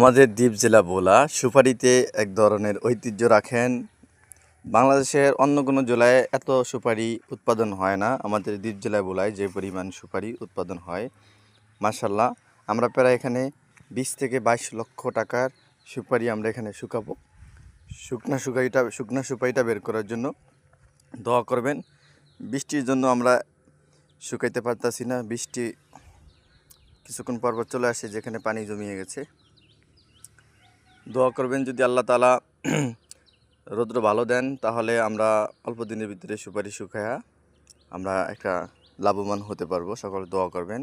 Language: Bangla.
আমাদের দ্বীপ জেলা বোলা সুপারিতে এক ধরনের ঐতিহ্য রাখেন। বাংলাদেশের অন্য কোনো জেলায় এত সুপারি উৎপাদন হয় না। আমাদের দ্বীপ জেলায় বোলায় যে পরিমাণ সুপারি উৎপাদন হয় মার্শাল্লাহ আমরা প্রায় এখানে বিশ থেকে বাইশ লক্ষ টাকার সুপারি আমরা এখানে শুকাবো। শুকনা সুপারিটা শুকনা সুপারিটা বের করার জন্য দোয়া করবেন। বৃষ্টির জন্য আমরা শুকাইতে পারতাছি না। বৃষ্টি কিছুক্ষণ পর পর চলে আসে যেখানে পানি জমিয়ে গেছে। দোয়া করবেন যদি আল্লাহ তালা রৌদ্র ভালো দেন, তাহলে আমরা অল্প দিনের ভিতরে সুপারি শুকায়া আমরা একটা লাভবান হতে পারব। সকলে দোয়া করবেন।